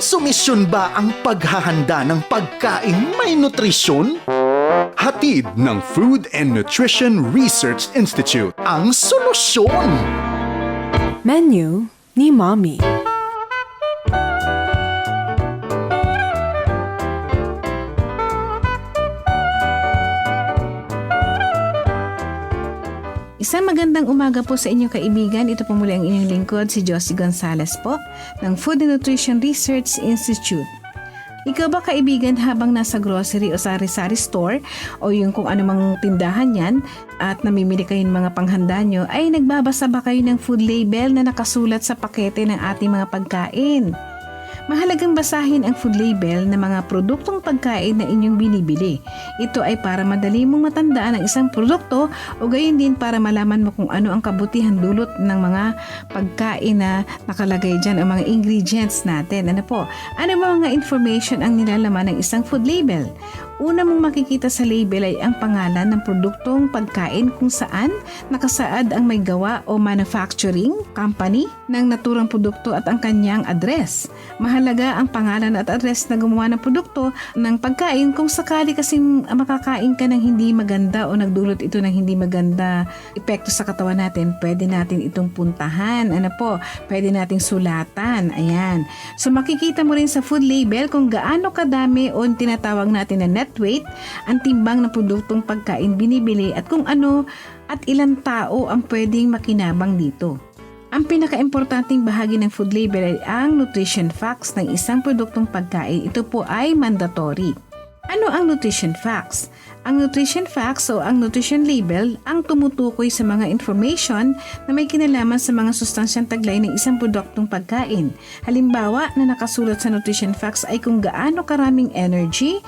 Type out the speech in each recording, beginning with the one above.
Konsumisyon ba ang paghahanda ng pagkain may nutrisyon? Hatid ng Food and Nutrition Research Institute ang solusyon. Menu ni Mommy. Isang magandang umaga po sa inyong kaibigan. Ito po muli ang inyong lingkod, si Josie Gonzalez po, ng Food and Nutrition Research Institute. Ikaw ba kaibigan habang nasa grocery o sari-sari store o yung kung ano mang tindahan yan at namimili kayo ng mga panghanda nyo ay nagbabasa ba kayo ng food label na nakasulat sa pakete ng ating mga pagkain? Mahalagang basahin ang food label ng mga produktong pagkain na inyong binibili. Ito ay para madali mong matandaan ang isang produkto o gayon din para malaman mo kung ano ang kabutihan dulot ng mga pagkain na nakalagay dyan o mga ingredients natin. Ano po? Ano mga information ang nilalaman ng isang food label? Una mong makikita sa label ay ang pangalan ng produktong pagkain kung saan nakasaad ang may gawa o manufacturing company ng naturang produkto at ang kanyang address. Mahalaga ang pangalan at address na gumawa ng produkto ng pagkain kung sakali kasing makakain ka ng hindi maganda o nagdulot ito ng hindi maganda epekto sa katawan natin, pwede natin itong puntahan. Ano po? Pwede nating sulatan. Ayan. So makikita mo rin sa food label kung gaano kadami o tinatawag natin na net weight, ang timbang ng produktong pagkain binibili at kung ano at ilang tao ang pwedeng makinabang dito. Ang pinaka-importanting bahagi ng food label ay ang nutrition facts ng isang produktong pagkain. Ito po ay mandatory. Ano ang nutrition facts? Ang nutrition facts o ang nutrition label ang tumutukoy sa mga information na may kinalaman sa mga sustansyang taglay ng isang produktong pagkain. Halimbawa na nakasulat sa nutrition facts ay kung gaano karaming energy,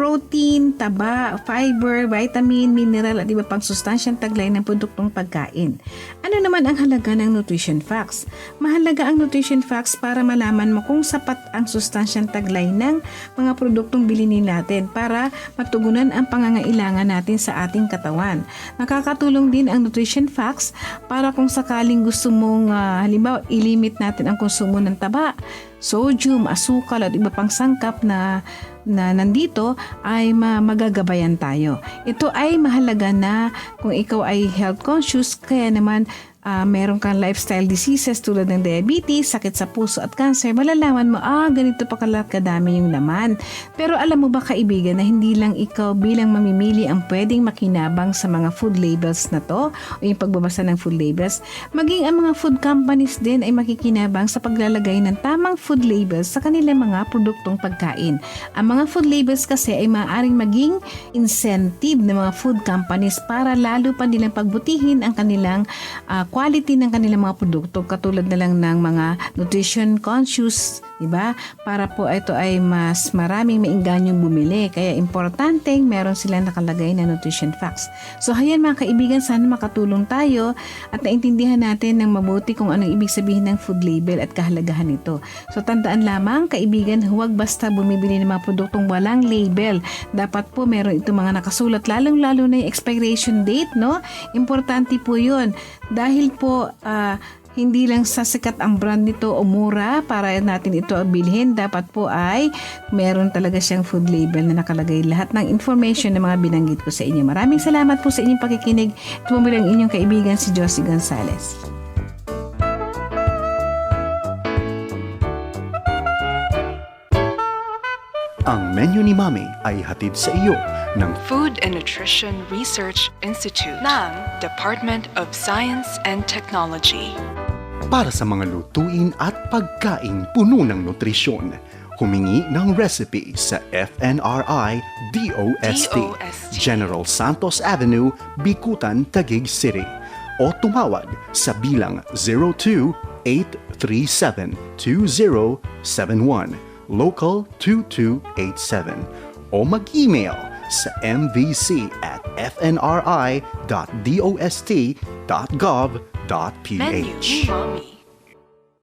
protein, taba, fiber, vitamin, mineral at iba pang sustansyang taglay ng produktong pagkain. Ano naman ang halaga ng nutrition facts? Mahalaga ang nutrition facts para malaman mo kung sapat ang sustansyang taglay ng mga produktong bilhin natin para matugunan ang pangangailangan natin sa ating katawan. Nakakatulong din ang nutrition facts para kung sakaling gusto mong ah, halimbawa ilimit natin ang konsumo ng taba, sodium, asukal at iba pang sangkap na na nandito ay ma- magagabayan tayo. Ito ay mahalaga na kung ikaw ay health conscious kaya naman ah, meron kang lifestyle diseases tulad ng diabetes, sakit sa puso at cancer, malalaman mo, ah, ganito pa kala kadami yung laman. Pero alam mo ba kaibigan na hindi lang ikaw bilang mamimili ang pwedeng makinabang sa mga food labels na to o yung pagbabasa ng food labels, maging ang mga food companies din ay makikinabang sa paglalagay ng tamang food labels sa kanilang mga produktong pagkain. Ang mga food labels kasi ay maaaring maging incentive ng mga food companies para lalo pa nilang pagbutihin ang kanilang ah, quality ng kanilang mga produkto katulad na lang ng mga nutrition conscious, di ba? Para po ito ay mas maraming mainganyong bumili. Kaya importante meron silang nakalagay na nutrition facts. So hayan mga kaibigan, sana makatulong tayo at naintindihan natin ng mabuti kung anong ibig sabihin ng food label at kahalagahan nito. So tandaan lamang kaibigan, huwag basta bumibili ng mga produktong walang label. Dapat po meron itong mga nakasulat lalong-lalo na yung expiration date, no? Importante po 'yun dahil po ah, hindi lang sasikat ang brand nito o mura para natin ito bilhin. Dapat po ay meron talaga siyang food label na nakalagay lahat ng information na mga binanggit ko sa inyo. Maraming salamat po sa inyong pakikinig. Ito po ang inyong kaibigan si Josie Gonzalez. Ang menu ni Mami ay hatid sa iyo ng Food and Nutrition Research Institute ng Department of Science and Technology. Para sa mga lutuin at pagkain puno ng nutrisyon. Humingi ng recipe sa FNRI DOST, DOST. General Santos Avenue, Bikutan, Taguig City. O tumawag sa bilang 02-837-2071, local 2287. O mag-email sa mvc at fnri.dost.gov.ph. Menu ni Mommy.